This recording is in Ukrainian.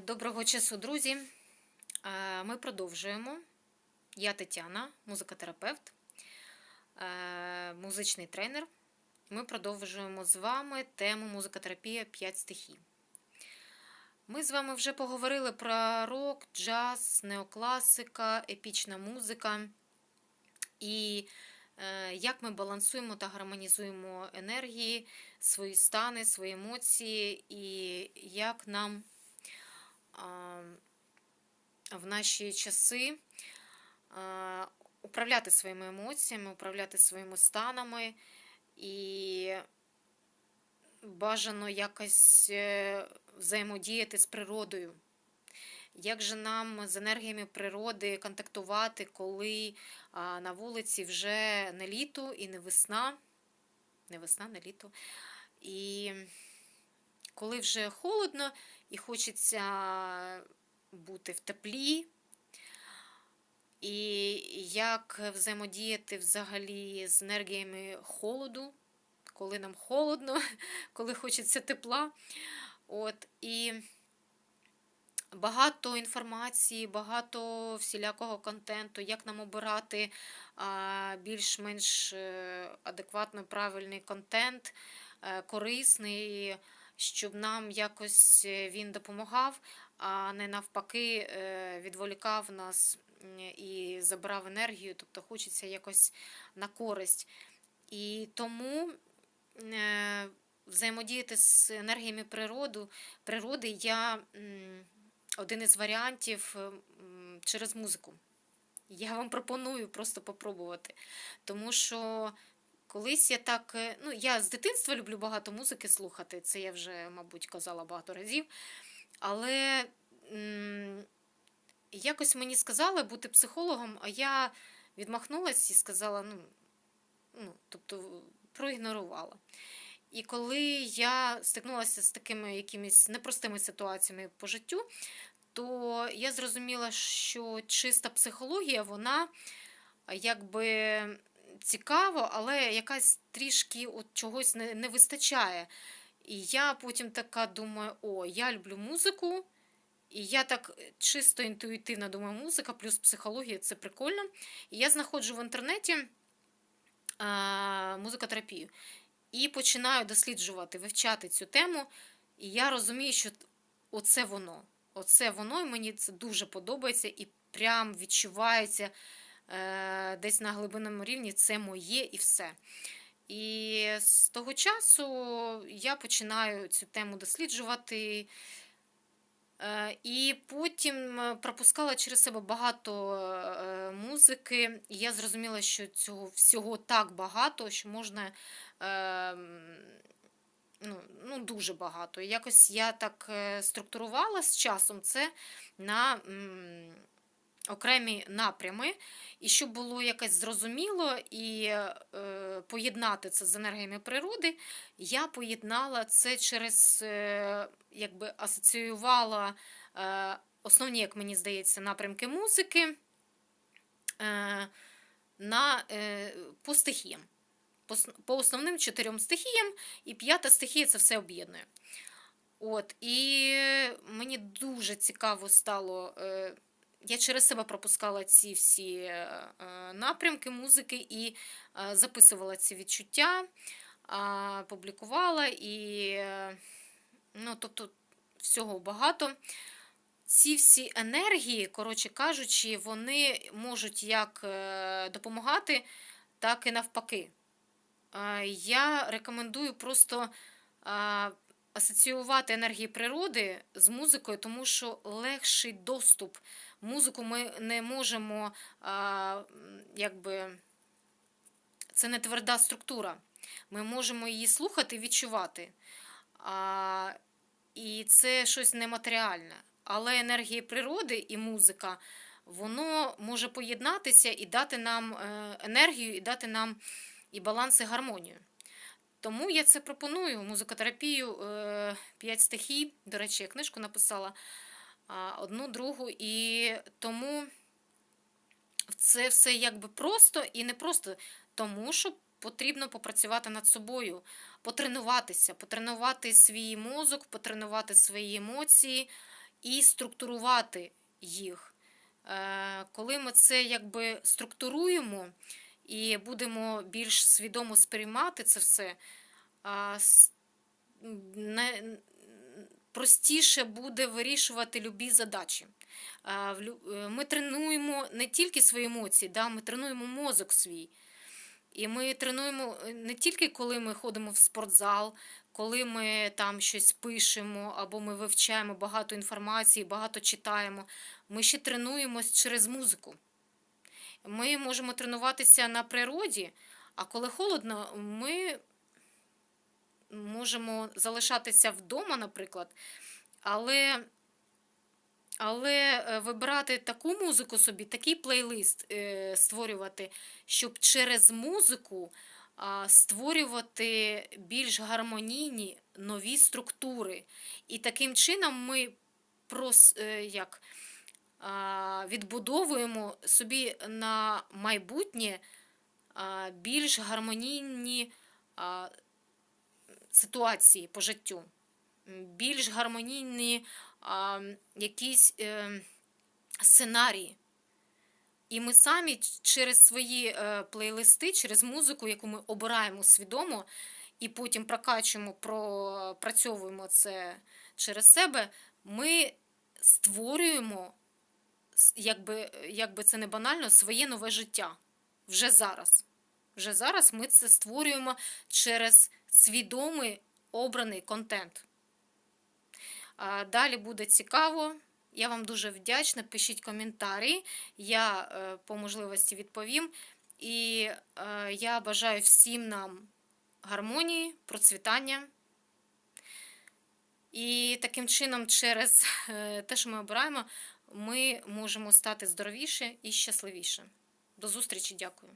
Доброго часу, друзі. Ми продовжуємо. Я Тетяна, музикотерапевт, музичний тренер. Ми продовжуємо з вами тему музикотерапія 5 стихій. Ми з вами вже поговорили про рок, джаз, неокласика, епічна музика і е, як ми балансуємо та гармонізуємо енергії, свої стани, свої емоції, і як нам в наші часи управляти своїми емоціями, управляти своїми станами. І бажано якось е, взаємодіяти з природою. Як же нам з енергіями природи контактувати, коли на вулиці вже не літо і не весна, не весна, не літо, і коли вже холодно і хочеться бути в теплі, і як взаємодіяти взагалі з енергіями холоду, коли нам холодно, коли хочеться тепла. От, і багато інформації, багато всілякого контенту, як нам обирати більш-менш е, адекватно правильний контент, е, корисний, щоб нам якось е, він допомагав, а не навпаки е, відволікав нас і забирав енергію, тобто хочеться якось на користь. І тому е, взаємодіяти з енергіями природу, природи я один із варіантів через музику. Я вам пропоную просто попробувати. Тому що колись я так. е, Ну, я з дитинства люблю багато музики слухати, це я вже, мабуть, казала багато разів. Але м, якось мені сказали бути психологом, а я відмахнулася і сказала, ну, ну, тобто проігнорувала. І коли я стикнулася з такими якимись непростими ситуаціями по життю, то я зрозуміла, що чиста психологія, вона якби цікава, але якась трішки от чогось не, не вистачає. І я потім така думаю: о, я люблю музику. І я так е, чисто інтуїтивно думаю, музика плюс психологія це прикольно. І я знаходжу в інтернеті а, музикотерапію і починаю досліджувати, вивчати цю тему. І я розумію, що оце воно. Оце воно, і мені це дуже подобається, і прям відчувається десь на глибинному рівні це моє і все. І з того часу я починаю цю тему досліджувати. Е, І потім е, пропускала через себе багато е, музики, і я зрозуміла, що цього всього так багато, що можна е, ну, ну, дуже багато. І якось я так е, структурувала з часом це на окремі напрями, і щоб було якось зрозуміло і е, поєднати це з енергіями природи, я поєднала це через, е, якби асоціювала е, основні, як мені здається, напрямки музики е, на, е, по стихіям. По, основним чотирьом стихіям, і п'ята стихія це все об'єднує. От, і мені дуже цікаво стало. Е, я через себе пропускала ці всі е, напрямки музики і е, записувала ці відчуття, публікувала і, е, ну, тобто, всього багато. Ці всі енергії, коротше кажучи, вони можуть як допомагати, так і навпаки. Я рекомендую просто асоціювати енергії природи з музикою, тому що легший доступ. Музику ми не можемо, а, якби, це не тверда структура. Ми можемо її слухати і відчувати. А, і це щось нематеріальне. Але енергії природи і музика, воно може поєднатися і дати нам е, енергію, і дати нам і баланс, і гармонію. Тому я це пропоную музикотерапію е, «П'ять стихій. До речі, я книжку написала одну, другу. І тому це все якби просто і не просто, тому що потрібно попрацювати над собою, потренуватися, потренувати свій мозок, потренувати свої емоції і структурувати їх. Е, Коли ми це якби структуруємо і будемо більш свідомо сприймати це все, простіше буде вирішувати любі задачі. Е, Ми тренуємо не тільки свої емоції, да, ми тренуємо мозок свій. І ми тренуємо е, не тільки коли ми ходимо в спортзал, коли ми там щось пишемо, або ми вивчаємо багато інформації, багато читаємо. Ми ще тренуємось через музику. Ми можемо тренуватися на природі, а коли холодно, ми можемо залишатися вдома, наприклад, але, але е, вибирати таку музику собі, такий плейлист е, створювати, щоб через музику створювати більш гармонійні нові структури. І таким чином ми прос, е, як, відбудовуємо собі на майбутнє більш гармонійні ситуації по життю, більш гармонійні якісь е, сценарії. І ми самі через свої е, плейлисти, через музику, яку ми обираємо свідомо, і потім прокачуємо, пропрацьовуємо це через себе, ми створюємо, якби, якби це не банально, своє нове життя вже зараз. Вже зараз ми це створюємо через свідомий обраний контент. Далі буде цікаво. Я вам дуже вдячна. Пишіть коментарі. Я е, по можливості відповім. І е, я бажаю всім нам гармонії, процвітання. І таким чином, через е, те, що ми обираємо, ми можемо стати здоровіше і щасливіше. До зустрічі, дякую.